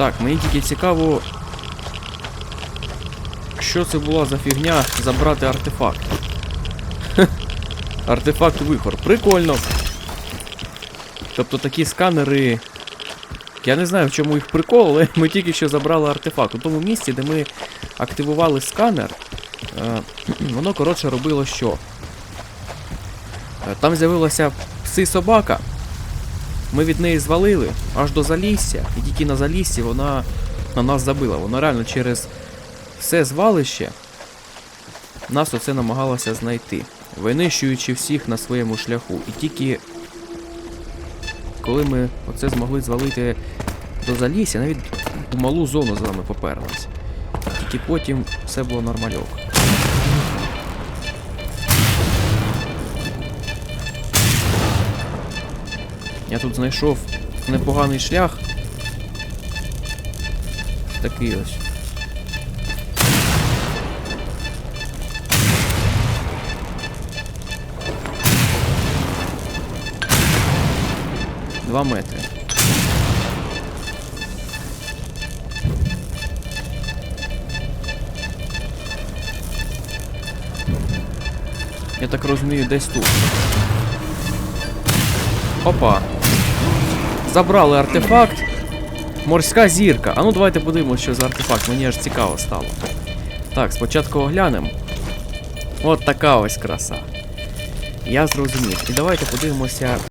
Так, мені тільки цікаво. Що це була за фігня забрати артефакт? Артефакт вихор. Прикольно. Тобто такі сканери. Я не знаю, в чому їх прикол, але ми тільки що забрали артефакт. У тому місці, де ми активували сканер, е, воно коротше робило що? Е, Там з'явилася пси-собака. Ми від неї звалили аж до залісся, і тільки на заліссі вона на нас забила. Вона реально через все звалище нас оце намагалася знайти, винищуючи всіх на своєму шляху. І тільки коли ми оце змогли звалити до залісся, навіть у малу зону з нами поперлась. Тільки потім все було нормальок. Я тут знайшов непоганий шлях. Такий ось. Два метри. Я так розумію, десь тут. Опа. Забрали артефакт. Морська зірка. А ну давайте подивимося, що за артефакт. Мені аж цікаво стало. Так, спочатку оглянемо. От така ось краса. Я зрозумів. І давайте подивимося,